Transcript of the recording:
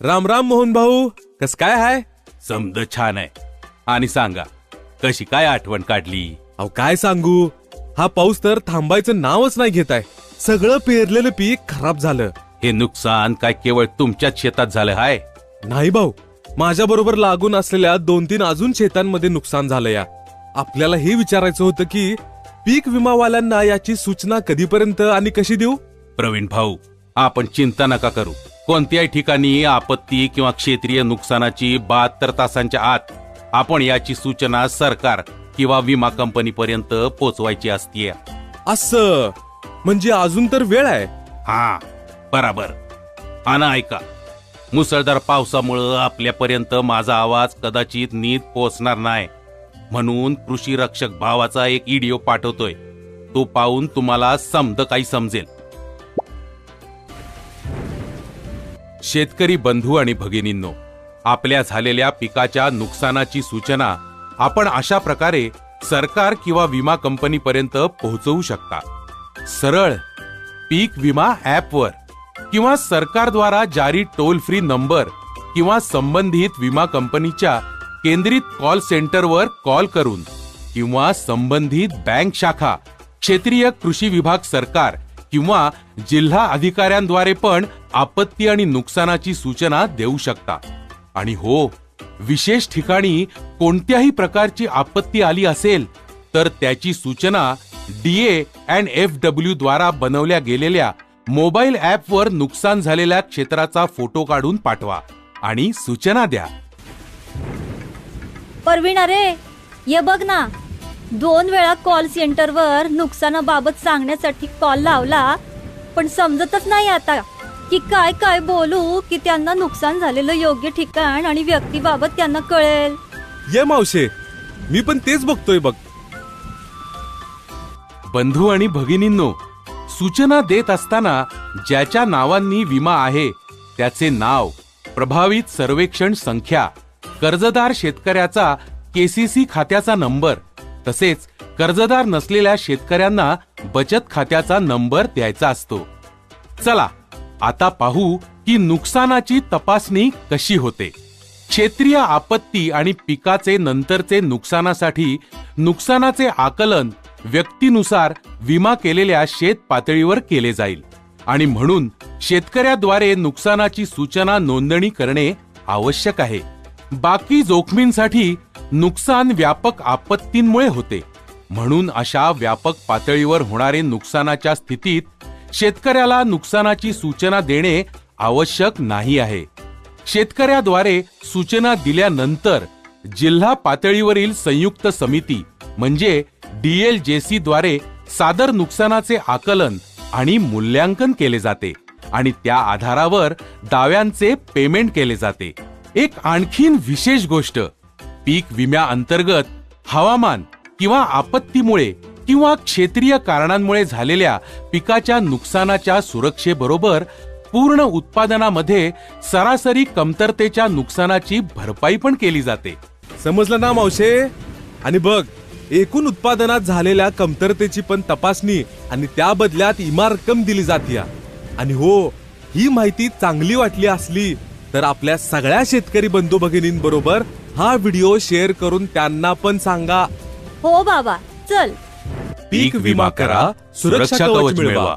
राम राम मोहन भाऊ कस काय हाय? समद छान आहे. आणि सांगा कशी काय आठवण काढली? अहो काय सांगू? हा पाऊस तर थांबायचं नावच नाही घेत आहे. सगळं पेरलेलं पीक खराब झालं. हे नुकसान काय केवळ तुमच्याच शेतात झालं हाय? नाही भाऊ माझ्या बरोबर लागून असलेल्या दोन तीन अजून शेतांमध्ये नुकसान झालं या. आपल्याला हे विचारायचं होतं की पीक विमावाल्यांना याची सूचना कधीपर्यंत आणि कशी देऊ? प्रवीण भाऊ आपण चिंता नका करू. कोणत्याही ठिकाणी आपत्ती किंवा क्षेत्रीय नुकसानाची बहात्तर तासांच्या आत आपण याची सूचना सरकार किंवा विमा कंपनीपर्यंत पोचवायची असतीये. असं? म्हणजे अजून तर वेळ आहे? हा बराबर. आणि ऐका मुसळधार पावसामुळं आपल्यापर्यंत माझा आवाज कदाचित नीट पोचणार नाही. म्हणून कृषी रक्षक भावाचा एक व्हिडिओ पाठवतोय. तो पाहून तुम्हाला समद काही समजेल. शेतकरी बंधू आणि भगिनींनो आपल्या झालेल्या पिकाच्या नुकसानाची सूचना आपण अशा प्रकारे सरकार किंवा विमा कंपनीपर्यंत पोहोचवू शकता. सरळ पीक विमा ॲपवर किंवा सरकारद्वारा जारी टोल फ्री नंबर किंवा संबंधित विमा कंपनीच्या केंद्रित कॉल सेंटरवर कॉल करून किंवा संबंधित बँक शाखा क्षेत्रीय कृषी विभाग सरकार किंवा जिल्हा अधिकाऱ्यांद्वारे पण आपत्ती आणि नुकसानाची सूचना देऊ शकता. आणि हो विशेष ठिकाणी कोणत्याही प्रकारची आपत्ती आली असेल तर त्याची सूचना डीए अँड एफ डब्ल्यू द्वारा बनवल्या गेलेल्या मोबाईल ॲपवर नुकसान झालेल्या क्षेत्राचा फोटो काढून पाठवा आणि सूचना द्या. परवीण अरे ये बघ ना. दोन वेळा कॉल सेंटरवर नुकसानाबाबत सांगण्यासाठी कॉल लावला पण समजतच नाही आता की काय काय बोलू की त्यांना नुकसान झालेलं योग्य ठिकाण आणि व्यक्तीबाबत त्यांना कळेल. ये मावशे मी पण तेच बघतोय बघ. बंधू आणि भगिनींनो सूचना देत असताना ज्याच्या नावांनी विमा आहे त्याचे नाव प्रभावित सर्वेक्षण संख्या. कर्जदार शेतकऱ्याचा केसीसी खात्याचा नंबर. तसेच कर्जदार नसलेल्या शेतकऱ्यांना बचत खात्याचा नंबर द्यायचा असतो. चला आता पाहू की नुकसानाची तपासणी कशी होते. क्षेत्रीय आपत्ती आणि पिकाचे नंतरचे नुकसानासाठी नुकसानाचे आकलन व्यक्तीनुसार विमा केलेल्या शेत पातळीवर केले जाईल. आणि म्हणून शेतकऱ्याद्वारे नुकसानाची सूचना नोंदणी करणे आवश्यक आहे. बाकी जोखमींसाठी नुकसान व्यापक आपत्तींमुळे होते. म्हणून अशा व्यापक पातळीवर होणारे नुकसानाच्या स्थितीत शेतकऱ्याला नुकसानाची सूचना देणे आवश्यक नाही आहे. शेतकऱ्याद्वारे सूचना दिल्यानंतर जिल्हा पातळीवरील संयुक्त समिती म्हणजे डीएलजेसी द्वारे सादर नुकसानाचे आकलन आणि मूल्यांकन केले जाते आणि त्या आधारावर दाव्यांचे पेमेंट केले जाते. एक आणखीन विशेष गोष्ट. पीक विम्या अंतर्गत हवामान किंवा आपत्तीमुळे किंवा क्षेत्रीय कारणांमुळे झालेल्या पिकाच्या नुकसानाच्या सुरक्षेबरोबर पूर्ण उत्पादनामध्ये सरासरी कमतरतेच्या नुकसानाची भरपाई पण केली जाते. समजलं ना मावशे? आणि बघ एकूण उत्पादनात झालेल्या कमतरतेची पण तपासणी आणि त्या बदल्यात इमा रक्कम दिली जाते आणि हो ही माहिती चांगली वाटली असली तर आपल्या सगळ्या शेतकरी बंधू भगिनींबरोबर हा व्हिडिओ शेअर करून त्यांना पण सांगा. हो बाबा चल. पीक विमा करा सुरक्षा कवच मिळवा.